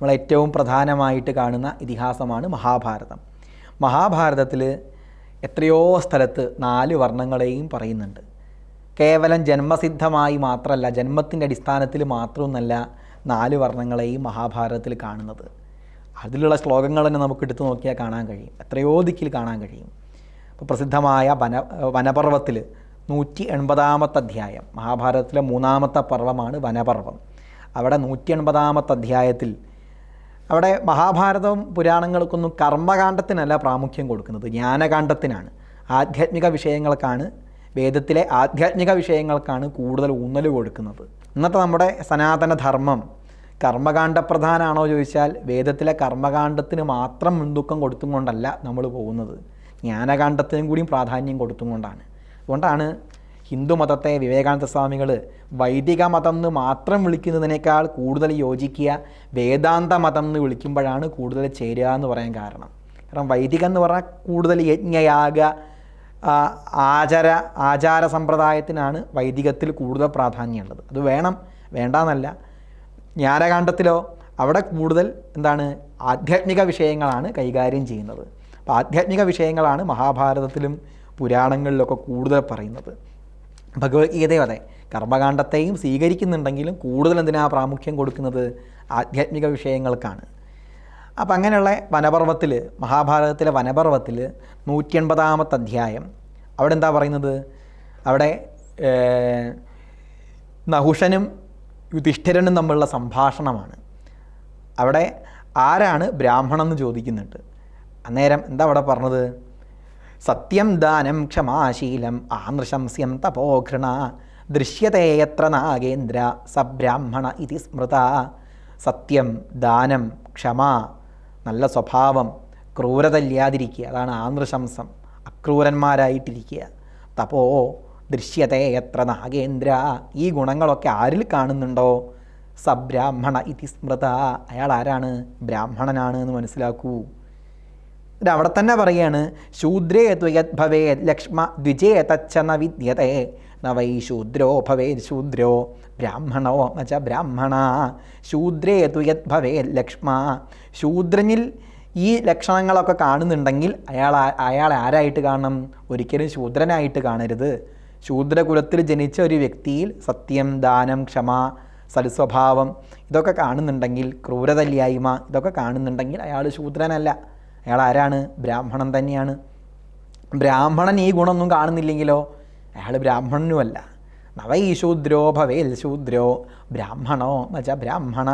നമ്മൾ ഏറ്റവും പ്രധാനമായിട്ട് കാണുന്ന ഇതിഹാസമാണ് മഹാഭാരതം. മഹാഭാരതത്തിൽ എത്രയോ സ്ഥലത്ത് നാല് വർണങ്ങളെയും പറയുന്നുണ്ട്. കേവലം ജന്മസിദ്ധമായി മാത്രമല്ല ജന്മത്തിന്റെ അടിസ്ഥാനത്തിൽ മാത്രമൊന്നല്ല നാല് വർണങ്ങളെയും മഹാഭാരതത്തിൽ കാണുന്നത്. അതിലുള്ള ശ്ലോകങ്ങൾ തന്നെ നമുക്ക് എടുത്തു നോക്കിയാൽ കാണാൻ കഴിയും. എത്രയോ ദിക്കിൽ കാണാൻ കഴിയും. ഇപ്പോൾ പ്രസിദ്ധമായ വന വനപർവത്തിൽ നൂറ്റി എൺപതാമത്തെ അധ്യായം മഹാഭാരതത്തിലെ മൂന്നാമത്തെ പർവമാണ് വനപർവം അവിടെ നൂറ്റി എൺപതാമത്തെ അധ്യായത്തിൽ അവിടെ മഹാഭാരതവും പുരാണങ്ങൾക്കൊന്നും കർമ്മകാന്ഡത്തിനല്ല പ്രാമുഖ്യം കൊടുക്കുന്നത്. ജ്ഞാനകാന്ഡത്തിനാണ്. ആധ്യാത്മിക വിഷയങ്ങൾക്കാണ് വേദത്തിലെ ആധ്യാത്മിക വിഷയങ്ങൾക്കാണ് കൂടുതൽ ഊന്നൽ കൊടുക്കുന്നത്. ഇന്നത്തെ നമ്മുടെ സനാതനധർമ്മം ധർമ്മം കർമ്മകാണ്ഡപ്രധാനാണോ ചോദിച്ചാൽ വേദത്തിലെ കർമ്മകാന്ഡത്തിന് മാത്രം മുൻതൂക്കം കൊടുത്തുകൊണ്ടല്ല നമ്മൾ പോകുന്നത്. ജ്ഞാനകാന്ഡത്തിനും കൂടിയും പ്രാധാന്യം കൊടുത്തുകൊണ്ടാണ് അതുകൊണ്ടാണ് ഹിന്ദുമതത്തെ വിവേകാനന്ദ സ്വാമികൾ വൈദിക മതം എന്ന് മാത്രം വിളിക്കുന്നതിനേക്കാൾ കൂടുതൽ യോജിക്കുക വേദാന്ത മതം എന്ന് വിളിക്കുമ്പോഴാണ് കൂടുതൽ ചേരുക എന്ന് പറയാൻ കാരണം. കാരണം വൈദികം എന്ന് പറഞ്ഞാൽ കൂടുതൽ യജ്ഞയാഗ ആചാര ആചാര സമ്പ്രദായത്തിനാണ് വൈദികത്തിൽ കൂടുതൽ പ്രാധാന്യമുള്ളത്. അത് വേണം വേണ്ടാന്നല്ല. ജ്ഞാനകാന്ഡത്തിലോ അവിടെ കൂടുതൽ എന്താണ് ആധ്യാത്മിക വിഷയങ്ങളാണ് കൈകാര്യം ചെയ്യുന്നത്. അപ്പോൾ ആധ്യാത്മിക വിഷയങ്ങളാണ് മഹാഭാരതത്തിലും പുരാണങ്ങളിലൊക്കെ കൂടുതൽ പറയുന്നത്. ഭഗവത്ഗീതയും അതെ. കർമ്മകാണ്ഡത്തെയും സ്വീകരിക്കുന്നുണ്ടെങ്കിലും കൂടുതൽ എന്തിനാ പ്രാമുഖ്യം കൊടുക്കുന്നത്? ആധ്യാത്മിക വിഷയങ്ങൾക്കാണ്. അപ്പം അങ്ങനെയുള്ള വനപർവത്തിൽ മഹാഭാരതത്തിലെ വനപർവത്തിൽ നൂറ്റി എൺപതാമത്തെ അധ്യായം അവിടെ എന്താ പറയുന്നത് അവിടെ നഹുഷനും യുധിഷ്ഠിരനും തമ്മിലുള്ള സംഭാഷണമാണ്. അവിടെ ആരാണ് ബ്രാഹ്മണൻ എന്ന് ചോദിക്കുന്നുണ്ട്. അന്നേരം എന്താ അവിടെ പറഞ്ഞത്? സത്യം ദാനം ക്ഷമാശീലം ആനൃശംസ്യം തപോഘൃണ. ദൃശ്യതേയത്ര നാഗേന്ദ്ര സബ്രാഹ്മണ ഇതി സ്മൃത. സത്യം ദാനം ക്ഷമ നല്ല സ്വഭാവം ക്രൂരതല്ലാതിരിക്കുക അതാണ് ആനൃശംസം. അക്രൂരന്മാരായിട്ടിരിക്കുക. തപോ ദൃശ്യതേ എത്ര നാഗേന്ദ്ര. ഈ ഗുണങ്ങളൊക്കെ ആരിൽ കാണുന്നുണ്ടോ? സബ്രാഹ്മണ ഇതി സ്മൃത. അയാൾ ആരാണ്? ബ്രാഹ്മണനാണ് എന്ന് മനസ്സിലാക്കൂ. ഇത് അവിടെ തന്നെ പറയാണ് ശൂദ്രേ ത്വയത് ഭവേത് ലക്ഷ്മ ദ്വിജേ വിദ്യതേ. ന വൈ ശൂദ്രോ ഭവേത് ശൂദ്രോ. ബ്രാഹ്മണോ മച്ച ബ്രാഹ്മണ. ശൂദ്രേ ത്വയത് ഭവേത് ലക്ഷ്മ. ശൂദ്രനിൽ ഈ ലക്ഷണങ്ങളൊക്കെ കാണുന്നുണ്ടെങ്കിൽ അയാൾ അയാൾ ആരായിട്ട് കാണണം? ഒരിക്കലും ശൂദ്രനായിട്ട് കാണരുത്. ശൂദ്രകുലത്തിൽ ജനിച്ച ഒരു വ്യക്തിയിൽ സത്യം ദാനം ക്ഷമ സൽസ്വഭാവം ഇതൊക്കെ കാണുന്നുണ്ടെങ്കിൽ ക്രൂരതല്യായ്മ ഇതൊക്കെ കാണുന്നുണ്ടെങ്കിൽ അയാൾ ശൂദ്രനല്ല. അയാൾ ആരാണ് ബ്രാഹ്മണൻ തന്നെയാണ്. ബ്രാഹ്മണൻ ഈ ഗുണമൊന്നും കാണുന്നില്ലെങ്കിലോ? അയാൾ ബ്രാഹ്മണനുമല്ല. നവൈ ശൂദ്രോ ഭവേൽ ശൂദ്രോ. ബ്രാഹ്മണോ മച്ച ബ്രാഹ്മണ.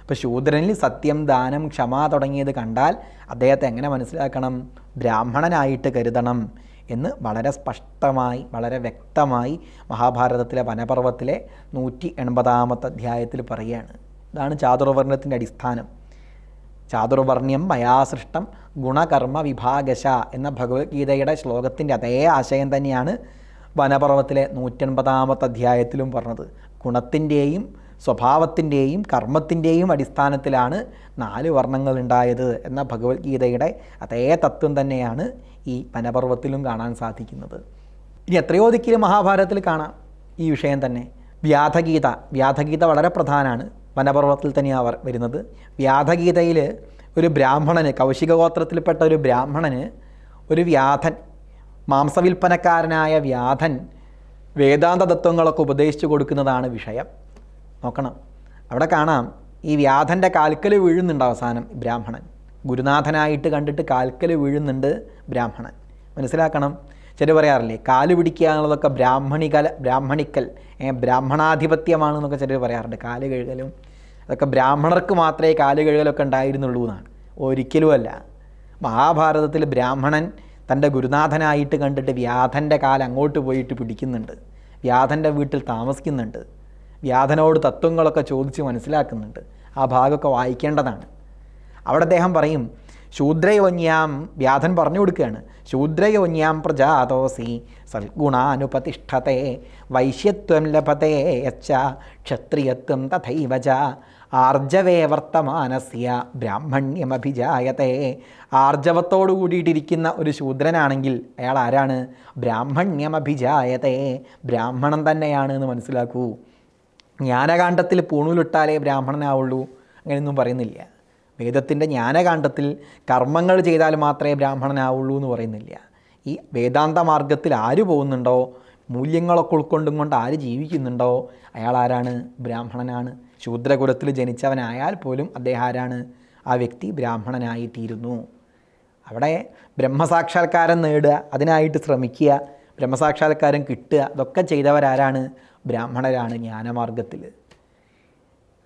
ഇപ്പോൾ ശൂദ്രനിൽ സത്യം ദാനം ക്ഷമ തുടങ്ങിയത് കണ്ടാൽ അദ്ദേഹത്തെ എങ്ങനെ മനസ്സിലാക്കണം? ബ്രാഹ്മണനായിട്ട് കരുതണം എന്ന് വളരെ സ്പഷ്ടമായി വളരെ വ്യക്തമായി മഹാഭാരതത്തിലെ വനപർവത്തിലെ നൂറ്റി എൺപതാമത്തെ അധ്യായത്തിൽ പറയുകയാണ്. ഇതാണ് ചാതുർവർണത്തിന്റെ അടിസ്ഥാനം. ചാതുർവർണ്യം മയാ സൃഷ്ടം ഗുണകർമ്മ വിഭാഗശ എന്ന ഭഗവത്ഗീതയുടെ ശ്ലോകത്തിന്റെ അതേ ആശയം തന്നെയാണ് വനപർവത്തിലെ നൂറ്റൻപതാമത്തെ അധ്യായത്തിലും പറഞ്ഞത്. ഗുണത്തിന്റെയും സ്വഭാവത്തിന്റെയും കർമ്മത്തിന്റെയും അടിസ്ഥാനത്തിലാണ് നാല് വർണങ്ങൾ ഉണ്ടായത് എന്ന ഭഗവത്ഗീതയുടെ അതേ തത്വം തന്നെയാണ് ഈ വനപർവത്തിലും കാണാൻ സാധിക്കുന്നത്. ഇനി എത്രയോ ദിക്കിലും മഹാഭാരതത്തിൽ കാണാം ഈ വിഷയം തന്നെ. വ്യാധഗീത വ്യാധഗീത വളരെ പ്രധാനമാണ്. വനപർവത്തിൽ തന്നെയാണ് വരുന്നത്. വ്യാധഗീതയിൽ ഒരു ബ്രാഹ്മണന് കൗശിക ഗോത്രത്തിൽപ്പെട്ട ഒരു ബ്രാഹ്മണന് ഒരു വ്യാധൻ മാംസവിൽപ്പനക്കാരനായ വ്യാധൻ വേദാന്ത തത്വങ്ങളൊക്കെ ഉപദേശിച്ചു കൊടുക്കുന്നതാണ് വിഷയം. നോക്കണം. അവിടെ കാണാം ഈ വ്യാധന്റെ കാൽക്കൽ വീഴുന്നുണ്ട് അവസാനം ബ്രാഹ്മണൻ. ഗുരുനാഥനായിട്ട് കണ്ടിട്ട് കാൽക്കൽ വീഴുന്നുണ്ട് ബ്രാഹ്മണൻ. മനസ്സിലാക്കണം. ചില പറയാറില്ലേ കാൽ പിടിക്കുക എന്നുള്ളതൊക്കെ ബ്രാഹ്മണികല ബ്രാഹ്മണിക്കൽ ബ്രാഹ്മണാധിപത്യമാണെന്നൊക്കെ ചിലർ പറയാറുണ്ട്. കാൽ കഴുകലും അതൊക്കെ ബ്രാഹ്മണർക്ക് മാത്രമേ കാൽ കഴുകലൊക്കെ ഉണ്ടായിരുന്നുള്ളൂ എന്നാണ്. ഒരിക്കലുമല്ല മഹാഭാരതത്തിൽ ബ്രാഹ്മണൻ തന്റെ ഗുരുനാഥനായിട്ട് കണ്ടിട്ട് വ്യാധന്റെ കാൽ അങ്ങോട്ട് പോയിട്ട് പിടിക്കുന്നുണ്ട്. വ്യാധന്റെ വീട്ടിൽ താമസിക്കുന്നുണ്ട്. വ്യാധനോട് തത്വങ്ങളൊക്കെ ചോദിച്ച് മനസ്സിലാക്കുന്നുണ്ട്. ആ ഭാഗമൊക്കെ വായിക്കേണ്ടതാണ്. അവിടെ അദ്ദേഹം പറയും ശൂദ്രയോന്യാം വ്യാധൻ പറഞ്ഞു കൊടുക്കുകയാണ്. ശൂദ്രയോന്യാം പ്രജാതോസി സൽഗുണാനുപതിഷ്ഠത്തെ വൈശ്യത്വം ലഭത്തെ യച്ച ക്ഷത്രിയത്വം തഥൈവ ആർജവേ വർത്തമാനസ്യ ബ്രാഹ്മണ്യമഭിജായത്തെ ആർജവത്തോടു കൂടിയിട്ടിരിക്കുന്ന ഒരു ശൂദ്രനാണെങ്കിൽ അയാൾ ആരാണ്? ബ്രാഹ്മണ്യമഭിജായത്തെ ബ്രാഹ്മണൻ തന്നെയാണ് എന്ന് മനസ്സിലാക്കൂ. ജ്ഞാനകാന്ഡത്തിൽ പൂണൂലിട്ടാലേ ബ്രാഹ്മണനാവുള്ളൂ. അങ്ങനെയൊന്നും പറയുന്നില്ല. വേദത്തിന്റെ ജ്ഞാനകാന്ഡത്തിൽ കർമ്മങ്ങൾ ചെയ്താൽ മാത്രമേ ബ്രാഹ്മണനാവുള്ളൂ എന്ന് പറയുന്നില്ല. ഈ വേദാന്ത മാർഗത്തിൽ ആര് പോകുന്നുണ്ടോ? മൂല്യങ്ങളൊക്കെ ഉൾക്കൊണ്ടും കൊണ്ട് ആര് ജീവിക്കുന്നുണ്ടോ? അയാൾ ആരാണ്? ബ്രാഹ്മണനാണ്. ശൂദ്രകുലത്തിൽ ജനിച്ചവനായാൽ പോലും അദ്ദേഹം ആരാണ്? ആ വ്യക്തി ബ്രാഹ്മണനായി തീരുന്നു അവിടെ ബ്രഹ്മസാക്ഷാത്കാരം നേടുക അതിനായിട്ട് ശ്രമിക്കുക ബ്രഹ്മസാക്ഷാത്കാരം കിട്ടുക അതൊക്കെ ചെയ്തവരാരാണ്? ബ്രാഹ്മണരാണ് ജ്ഞാനമാർഗത്തിൽ.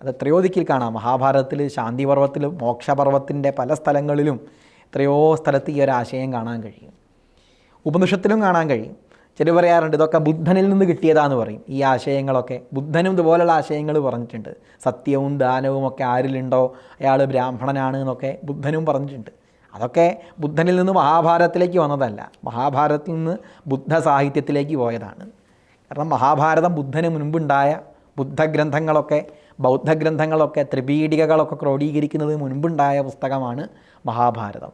അത് ത്രയോദിക്കിൽ കാണാം. മഹാഭാരതത്തിൽ ശാന്തിപർവത്തിൽ മോക്ഷപർവത്തിന്റെ പല സ്ഥലങ്ങളിലും എത്രയോ സ്ഥലത്ത് ഈ ഒരു ആശയം കാണാൻ കഴിയും. ഉപനിഷത്തിലും കാണാൻ കഴിയും. ചില പറയാറുണ്ട് ഇതൊക്കെ ബുദ്ധനിൽ നിന്ന് കിട്ടിയതാന്ന് പറയും. ഈ ആശയങ്ങളൊക്കെ ബുദ്ധനും ഇതുപോലുള്ള ആശയങ്ങൾ പറഞ്ഞിട്ടുണ്ട്. സത്യവും ദാനവും ഒക്കെ ആരിലുണ്ടോ? അയാൾ ബ്രാഹ്മണനാണ് എന്നൊക്കെ ബുദ്ധനും പറഞ്ഞിട്ടുണ്ട്. അതൊക്കെ ബുദ്ധനിൽ നിന്ന് മഹാഭാരതത്തിലേക്ക് വന്നതല്ല. മഹാഭാരതത്തിൽ നിന്ന് ബുദ്ധ സാഹിത്യത്തിലേക്ക് പോയതാണ്. കാരണം മഹാഭാരതം ബുദ്ധന് മുൻപുണ്ടായ ബുദ്ധഗ്രന്ഥങ്ങളൊക്കെ ബൗദ്ധഗ്രന്ഥങ്ങളൊക്കെ ത്രിപീഡികകളൊക്കെ ക്രോഡീകരിക്കുന്നത് മുൻപുണ്ടായ പുസ്തകമാണ് മഹാഭാരതം.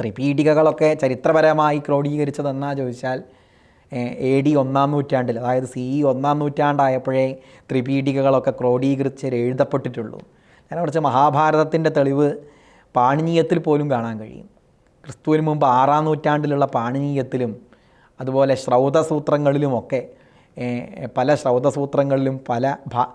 ത്രിപീഡികകളൊക്കെ ചരിത്രപരമായി ക്രോഡീകരിച്ചതെന്നാ ചോദിച്ചാൽ എ ഡി ഒന്നാം നൂറ്റാണ്ടിൽ അതായത് സി ഇ ഒന്നാം നൂറ്റാണ്ടായപ്പോഴേ ത്രിപീഡികകളൊക്കെ ക്രോഡീകരിച്ച് എഴുതപ്പെട്ടിട്ടുള്ളൂ. ഞാൻ കുറച്ച് മഹാഭാരതത്തിന്റെ തെളിവ് പാണിനീയത്തിൽ പോലും കാണാൻ കഴിയും. ക്രിസ്തുവിന് മുമ്പ് ആറാം നൂറ്റാണ്ടിലുള്ള പാണിനീയത്തിലും അതുപോലെ ശ്രൗതസൂത്രങ്ങളിലുമൊക്കെ പല ശ്രൗതസൂത്രങ്ങളിലും പല ഭ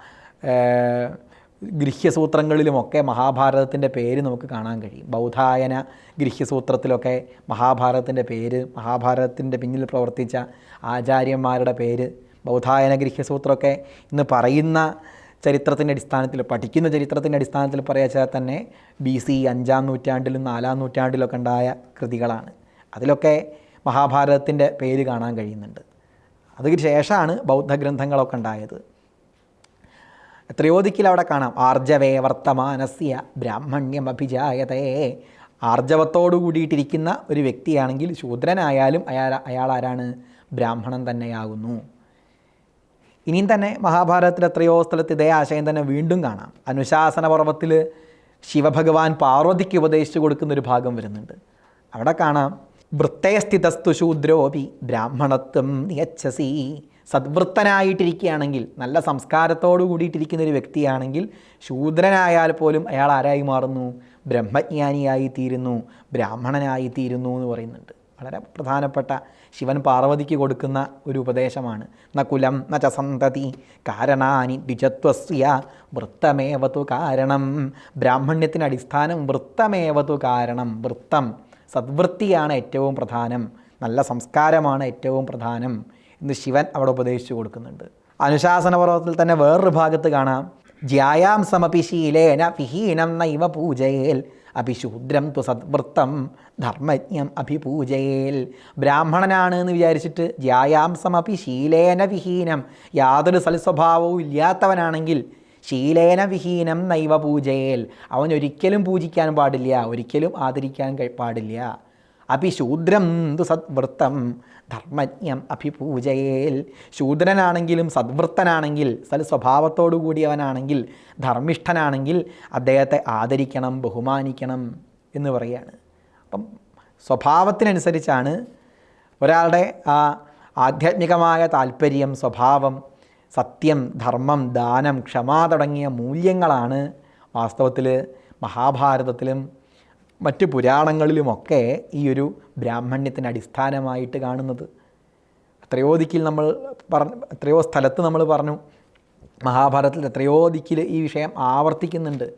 ഗൃഹ്യസൂത്രങ്ങളിലുമൊക്കെ മഹാഭാരതത്തിന്റെ പേര് നമുക്ക് കാണാൻ കഴിയും. ബൗദ്ധായന ഗൃഹ്യസൂത്രത്തിലൊക്കെ മഹാഭാരതത്തിന്റെ പേര് മഹാഭാരതത്തിന്റെ പിന്നിൽ പ്രവർത്തിച്ച ആചാര്യന്മാരുടെ പേര് ബൗദ്ധായന ഗൃഹ്യസൂത്രമൊക്കെ ഇന്ന് പറയുന്ന ചരിത്രത്തിന്റെ അടിസ്ഥാനത്തിൽ പഠിക്കുന്ന ചരിത്രത്തിന്റെ അടിസ്ഥാനത്തിൽ പറയാച്ചാൽ തന്നെ ബി സി അഞ്ചാം നൂറ്റാണ്ടിലും നാലാം നൂറ്റാണ്ടിലൊക്കെ ഉണ്ടായ കൃതികളാണ്. അതിലൊക്കെ മഹാഭാരതത്തിന്റെ പേര് കാണാൻ കഴിയുന്നുണ്ട്. അതിന് ശേഷമാണ് ബൗദ്ധഗ്രന്ഥങ്ങളൊക്കെ ഉണ്ടായത്. ത്രയോദിക്കിൽ അവിടെ കാണാം. ആർജവേ വർത്തമാനസ്യ ബ്രാഹ്മണ്യം അഭിജായതേ ആർജവത്തോടു കൂടിയിട്ടിരിക്കുന്ന ഒരു വ്യക്തിയാണെങ്കിൽ ശൂദ്രനായാലും അയാൾ അയാൾ ആരാണ് ബ്രാഹ്മണൻ തന്നെയാകുന്നു. ഇനിയും തന്നെ മഹാഭാരതത്തിൽ എത്രയോ സ്ഥലത്ത് ഇതേ ആശയം തന്നെ വീണ്ടും കാണാം. അനുശാസന പർവത്തിൽ ശിവഭഗവാൻ പാർവതിക്ക് ഉപദേശിച്ചു കൊടുക്കുന്ന ഒരു ഭാഗം വരുന്നുണ്ട്. അവിടെ കാണാം വൃത്തേ സ്ഥിതസ്തു ശൂദ്രോപി ബ്രാഹ്മണത്വം നിയച്ഛസി സദ്വൃത്തനായിട്ടിരിക്കുകയാണെങ്കിൽ നല്ല സംസ്കാരത്തോടു കൂടിയിട്ടിരിക്കുന്ന ഒരു വ്യക്തിയാണെങ്കിൽ ശൂദ്രനായാൽ പോലും അയാൾ ആരായി മാറുന്നു? ബ്രഹ്മജ്ഞാനിയായി തീരുന്നു ബ്രാഹ്മണനായി തീരുന്നു എന്ന് പറയുന്നുണ്ട്. വളരെ പ്രധാനപ്പെട്ട ശിവൻ പാർവതിക്ക് കൊടുക്കുന്ന ഒരു ഉപദേശമാണ്. ന കുലം ന ച സന്തതി കാരണാനി ദ്വിജത്വസ്യ വൃത്തമേവതു കാരണം. ബ്രാഹ്മണ്യത്തിന് അടിസ്ഥാനം വൃത്തമേവതു കാരണം വൃത്തം. സദ്വൃത്തിയാണ് ഏറ്റവും പ്രധാനം. നല്ല സംസ്കാരമാണ് ഏറ്റവും പ്രധാനം എന്ന് ശിവൻ അവിടെ ഉപദേശിച്ചു കൊടുക്കുന്നുണ്ട്. അനുശാസന പർവത്തിൽ തന്നെ വേറൊരു ഭാഗത്ത് കാണാം. ജ്യായാം സമപി ശീലേന വിഹീനം നൈവ പൂജയേൽ അഭിശൂദ്രം തു സദ്വൃത്തം ധർമ്മജ്ഞം അഭിപൂജയേൽ. ബ്രാഹ്മണനാണ് എന്ന് വിചാരിച്ചിട്ട് ജ്യായാം സമപി ശീലേന വിഹീനം. യാതൊരു സൽസ്വഭാവവും ഇല്ലാത്തവനാണെങ്കിൽ ശീലേന വിഹീനം നൈവ പൂജയേൽ. അവൻ ഒരിക്കലും പൂജിക്കാൻ പാടില്ല ഒരിക്കലും ആദരിക്കാൻ പാടില്ല. അഭിശൂദ്രം തു സദ്വൃത്തം ധർമ്മജ്ഞം അഭിപൂജയേൽ. ശൂദ്രനാണെങ്കിലും സദ്വൃത്തനാണെങ്കിൽ സൽ സ്വഭാവത്തോടു കൂടിയവനാണെങ്കിൽ ധർമ്മിഷ്ഠനാണെങ്കിൽ അദ്ദേഹത്തെ ആദരിക്കണം ബഹുമാനിക്കണം എന്ന് പറയുകയാണ്. അപ്പം സ്വഭാവത്തിനനുസരിച്ചാണ് ഒരാളുടെ ആ ആധ്യാത്മികമായ താല്പര്യം സ്വഭാവം സത്യം ധർമ്മം ദാനം ക്ഷമ തുടങ്ങിയ മൂല്യങ്ങളാണ് വാസ്തവത്തിൽ മഹാഭാരതത്തിലും മറ്റ് പുരാണങ്ങളിലുമൊക്കെ ഈ ഒരു ബ്രാഹ്മണ്യത്തിന് അടിസ്ഥാനമായിട്ട് കാണുന്നത്. എത്രയോ ദിക്കിൽ നമ്മൾ പറഞ്ഞു എത്രയോ സ്ഥലത്ത് നമ്മൾ പറഞ്ഞു. മഹാഭാരതത്തിൽ എത്രയോ ദിക്കിൽ ഈ വിഷയം ആവർത്തിക്കുന്നുണ്ട്.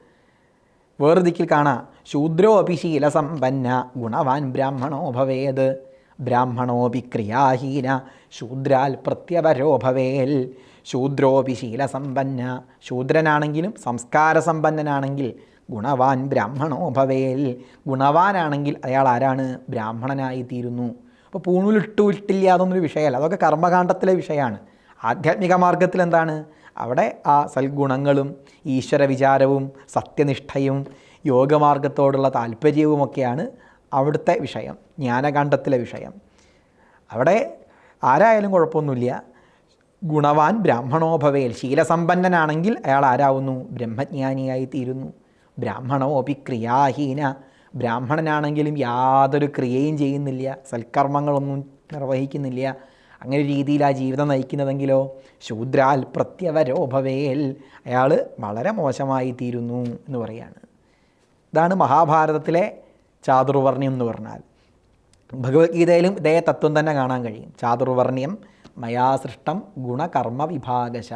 വേറെ ദിക്കിൽ കാണാം. ശൂദ്രോ അപി ശീലസമ്പന്ന ഗുണവാൻ ബ്രാഹ്മണോ ഭവേത്. ബ്രാഹ്മണോപി ക്രിയാഹീന ശൂദ്രാൽ പ്രത്യപരോ ഭവേൽ. ശൂദ്രോപി ശീലസമ്പന്ന. ശൂദ്രനാണെങ്കിലും സംസ്കാരസമ്പന്നനാണെങ്കിൽ ഗുണവാൻ ബ്രാഹ്മണോ ഭവേൽ. ഗുണവാനാണെങ്കിൽ അയാൾ ആരാണ്? ബ്രാഹ്മണനായി തീരുന്നു. അപ്പോൾ പൂണൂലിട്ടു ഇട്ടില്ല അതൊന്നൊരു വിഷയമല്ല. അതൊക്കെ കർമ്മകാണ്ഡത്തിലെ വിഷയമാണ്. ആധ്യാത്മിക മാർഗത്തിൽ എന്താണ്? അവിടെ ആ സൽഗുണങ്ങളും ഈശ്വര വിചാരവും സത്യനിഷ്ഠയും യോഗമാർഗത്തോടുള്ള താല്പര്യവുമൊക്കെയാണ് അവിടുത്തെ വിഷയം ജ്ഞാനകാണ്ഡത്തിലെ വിഷയം. അവിടെ ആരായാലും കുഴപ്പമൊന്നുമില്ല. ഗുണവാൻ ബ്രാഹ്മണോ ബ്രാഹ്മണോഭവേൽ ശീലസമ്പന്നനാണെങ്കിൽ അയാൾ ആരാവുന്നു? ബ്രഹ്മജ്ഞാനിയായി തീരുന്നു ബ്രാഹ്മണോപി ക്രിയാഹീന ബ്രാഹ്മണനാണെങ്കിലും യാതൊരു ക്രിയയും ചെയ്യുന്നില്ല. സൽക്കർമ്മങ്ങളൊന്നും നിർവഹിക്കുന്നില്ല. അങ്ങനെ രീതിയിൽ ആ ജീവിതം നയിക്കുന്നതെങ്കിലോ? ശൂദ്രാൽ പ്രത്യവരോ ഭവേൽ. അയാൾ വളരെ മോശമായി തീരുന്നു എന്ന് പറയാണ്. ഇതാണ് മഹാഭാരതത്തിലെ ചാതുർവർണ്യം എന്ന് പറഞ്ഞാൽ. ഭഗവത്ഗീതയിലും ഇതേ തത്വം തന്നെ കാണാൻ കഴിയും. ചാതുർവർണ്യം മയാ സൃഷ്ടം ഗുണകർമ്മ വിഭാഗശ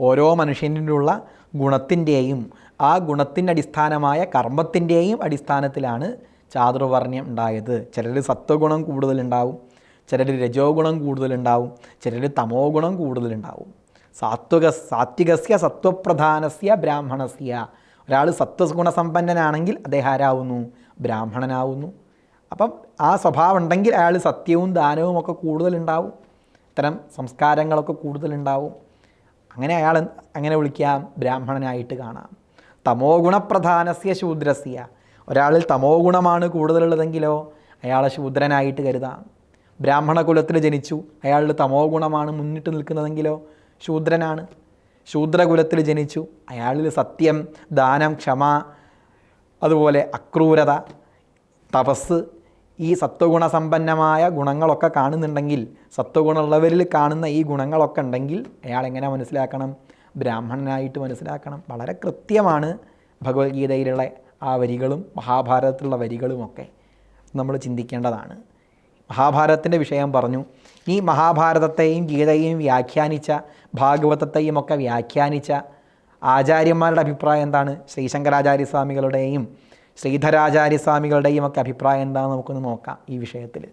ഓരോ മനുഷ്യനിലുള്ള ഗുണത്തിന്റെയും ആ ഗുണത്തിന്റെ അടിസ്ഥാനമായ കർമ്മത്തിന്റെയും അടിസ്ഥാനത്തിലാണ് ചാതുർവർണ്യം ഉണ്ടായത്. ചിലർ സത്വഗുണം കൂടുതലുണ്ടാവും ചിലർ രജോ ഗുണം കൂടുതലുണ്ടാവും ചിലർ തമോ ഗുണം കൂടുതലുണ്ടാവും. സാത്വിക സാത്വികസ്യ സത്വപ്രധാനസ്യ ബ്രാഹ്മണസ്യ. ഒരാൾ സത്വഗുണസമ്പന്നനാണെങ്കിൽ അദ്ദേഹം ആരാവുന്നു? ബ്രാഹ്മണനാവുന്നു. അപ്പം ആ സ്വഭാവം ഉണ്ടെങ്കിൽ അയാൾ സത്യവും ദാനവും ഒക്കെ കൂടുതലുണ്ടാവും. ഇത്തരം സംസ്കാരങ്ങളൊക്കെ കൂടുതലുണ്ടാവും. അങ്ങനെ അയാൾ അങ്ങനെ വിളിക്കാം ബ്രാഹ്മണനായിട്ട് കാണാം. തമോ ഗുണപ്രധാനസ്യ ശൂദ്രസ്യ. ഒരാളിൽ തമോ ഗുണമാണ് കൂടുതലുള്ളതെങ്കിലോ അയാളെ ശൂദ്രനായിട്ട് കരുതാം. ബ്രാഹ്മണ കുലത്തിൽ ജനിച്ചു അയാളിൽ തമോ ഗുണമാണ് മുന്നിട്ട് നിൽക്കുന്നതെങ്കിലോ ശൂദ്രനാണ്. ശൂദ്രകുലത്തിൽ ജനിച്ചു അയാളിൽ സത്യം ദാനം ക്ഷമ അതുപോലെ അക്രൂരത തപസ് ഈ സത്വഗുണ സത്വഗുണസമ്പന്നമായ ഗുണങ്ങളൊക്കെ കാണുന്നുണ്ടെങ്കിൽ സത്വഗുണമുള്ളവരിൽ കാണുന്ന ഈ ഗുണങ്ങളൊക്കെ ഉണ്ടെങ്കിൽ അയാൾ എങ്ങനെ മനസ്സിലാക്കണം? ബ്രാഹ്മണനായിട്ട് മനസ്സിലാക്കണം. വളരെ കൃത്യമാണ് ഭഗവത്ഗീതയിലുള്ള ആ വരികളും മഹാഭാരതത്തിലുള്ള വരികളുമൊക്കെ. നമ്മൾ ചിന്തിക്കേണ്ടതാണ്. മഹാഭാരതത്തിന്റെ വിഷയം പറഞ്ഞു. ഈ മഹാഭാരതത്തെയും ഗീതയെയും വ്യാഖ്യാനിച്ച ഭാഗവതത്തെയും ഒക്കെ വ്യാഖ്യാനിച്ച ആചാര്യന്മാരുടെ അഭിപ്രായം എന്താണ്? ശ്രീശങ്കരാചാര്യസ്വാമികളുടെയും ശ്രീധരാചാര്യസ്വാമികളുടെയും ഒക്കെ അഭിപ്രായം എന്താണെന്ന് നമുക്കൊന്ന് നോക്കാം ഈ വിഷയത്തിൽ.